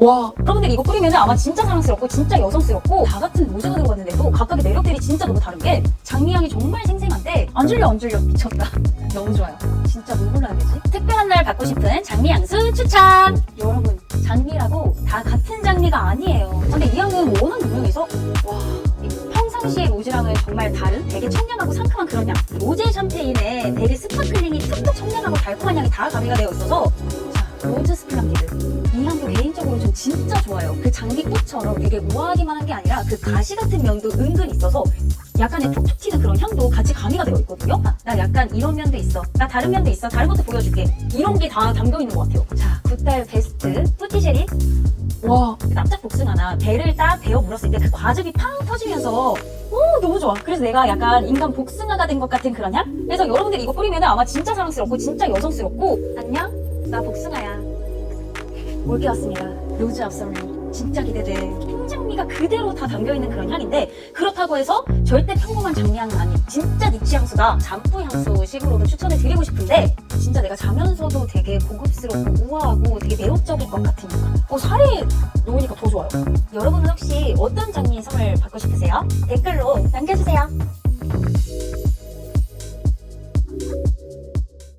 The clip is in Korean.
와 여러분들 이거 뿌리면 아마 진짜 사랑스럽고 진짜 여성스럽고 다 같은 로제가 들어갔는데도 각각의 매력들이 진짜 너무 다른 게 장미향이 정말 생생한데 안 질려 안 질려. 미쳤다. 너무 좋아요. 진짜 뭘 골라야 되지? 특별한 날 받고 싶은 장미 향수 추천! 여러분 장미라고 다 같은 장미가 아니에요. 근데 이 향은 워낙 유명해서 와이 평상시의 로즈랑은 정말 다른 되게 청량하고 상큼한 그런 향. 로제 샴페인에 되게 스파클링이 툭툭 청량하고 달콤한 향이 다 가미가 되어 있어서 자 로즈 스플랑기드. 이 향도 전 진짜 좋아요. 그 장미꽃처럼 되게 우아하기만 한 게 아니라 그 가시 같은 면도 은근 있어서 약간의 톡톡 튀는 그런 향도 같이 가미가 되어 있거든요. 아, 나 약간 이런 면도 있어. 나 다른 면도 있어. 다른 것도 보여줄게. 이런 게 다 담겨 있는 것 같아요. 자, 굿달 베스트 푸티쉐리. 와, 그 납작 복숭아나 배를 딱 베어 물었을 때 그 과즙이 팡 터지면서 오 너무 좋아. 그래서 내가 약간 인간 복숭아가 된 것 같은 그런 향. 그래서 여러분들 이거 뿌리면 아마 진짜 사랑스럽고 진짜 여성스럽고 안녕, 나 복숭아야. 올게 왔습니다. 로즈 앞선미 진짜 기대돼. 흰장미가 그대로 다 담겨있는 그런 향인데 그렇다고 해서 절대 평범한 장미향은 아닌 진짜 니치 향수다. 잠프 향수식으로도 추천을 드리고 싶은데 진짜 내가 자면서도 되게 고급스럽고 우아하고 되게 매혹적일 것 같은 향. 어, 살이 놓으니까 더 좋아요. 여러분은 혹시 어떤 장미 선물 받고 싶으세요? 댓글로 남겨주세요.